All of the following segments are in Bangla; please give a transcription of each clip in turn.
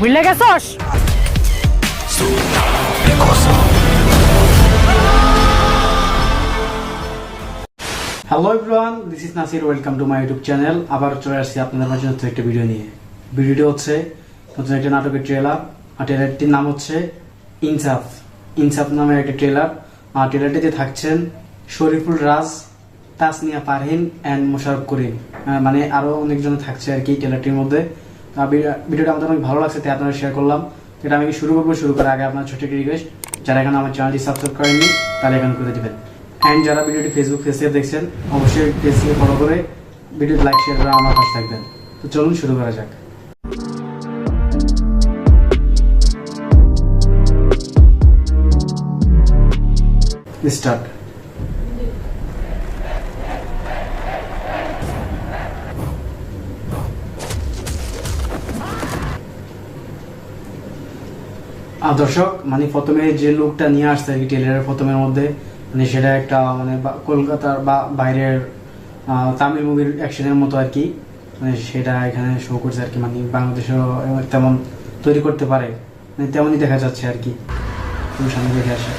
বুঝলে গেছস? Hello everyone this is Nasir welcome to my YouTube channel আবার চলে আসছি আপনাদের মাঝে নতুন একটা ভিডিও নিয়ে। ভিডিওটি হচ্ছে নতুন একটা নাটকের ট্রেলার আর ট্রেলারটির নাম হচ্ছে ইনসাফ ইনসাফ নামের একটা ট্রেলার আর ট্রেলারটিতে থাকছেন শরীফুল রাজ, তাসনিয়া পারহিন অ্যান্ড মোশারফ করিম। মানে আরও অনেকজন থাকছে আর কি ট্রেলারটির মধ্যে। ভিডিওটা আমাদের অনেক ভালো লাগছে, তাই আপনারা শেয়ার করলাম। এটা আমি শুরু করব? শুরু করার আগে আপনার ছোট্ট একটি রিকোয়েস্ট যারা এখন আমার চ্যানেলটি সাবস্ক্রাইব করেননি তাহলে এখন করে দিবেন। অ্যান্ড যারা ভিডিওটি ফেসবুক থেকে দেখছেন, অবশ্যই পেজকে ফলো করে ভিডিওটি লাইক শেয়ার করে আমার পাশে থাকবেন। তো চলুন শুরু করা যাক। স্টার্ট দর্শক মানে প্রথমে যে লুকটা নিয়ে আসছে আর কি টেলারের প্রথমের মধ্যে মানে সেটা একটা মানে কলকাতার বা বাইরের তামিল মুভির অ্যাকশনের মতো আর কি মানে সেটা এখানে শো করছে আর কি মানে বাংলাদেশেও তেমন তৈরি করতে পারে। মানে তেমনই দেখা যাচ্ছে আর কি সামনে দেখে আসে।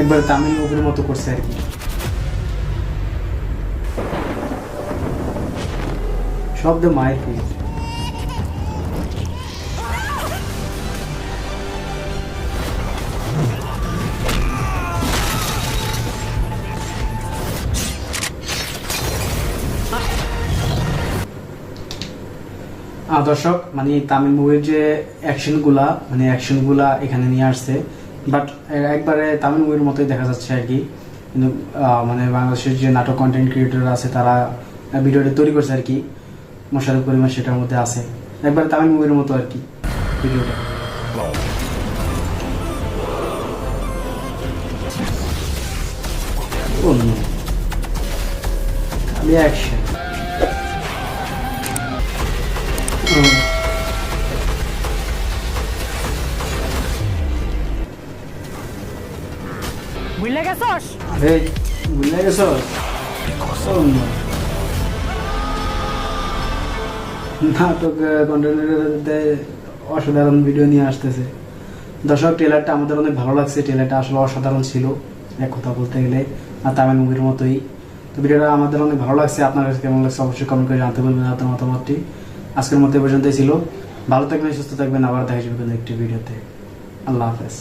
একবার তামিল মুভির মতো করছে আর কি শব্দ মায়ের আহ, দর্শক মানে তামিল মুভির যে অ্যাকশনগুলা মানে অ্যাকশনগুলা এখানে নিয়ে আসছে বাট একবারে তামিল মুভির মতোই দেখা যাচ্ছে আর কি। কিন্তু মানে বাংলাদেশের যে নাটক কন্টেন্ট ক্রিয়েটর আছে তারা ভিডিওটা তৈরি করছে আর কি। মোশারফ করিমা সেটার মধ্যে আছে। একবারে তামিল মুভির মতো আর কি ভিডিওটা। অন্য খালি অ্যাকশন বুঝলে গেছস? এই বুঝলে গেছো অন্য নাটক কন্টেন্টে অসাধারণ ভিডিও নিয়ে আসতেছে। দর্শক ট্রেলারটা আমাদের অনেক ভালো লাগছে। ট্রেলারটা আসলে অসাধারণ ছিল, এক কথা বলতে গেলে, আর তামিল মুভির মতোই। তো ভিডিওটা আমাদের অনেক ভালো লাগছে। আপনার কাছে কেমন লাগছে অবশ্যই কমেন্ট করে জানতে বলবেন, আপনার মতামতটি। আজকের মতো পর্যন্তই ছিল। ভালো থাকবেন, সুস্থ থাকবেন। আবার দেখা যাবে কোনো একটি ভিডিওতে আল্লাহ হাফেজ।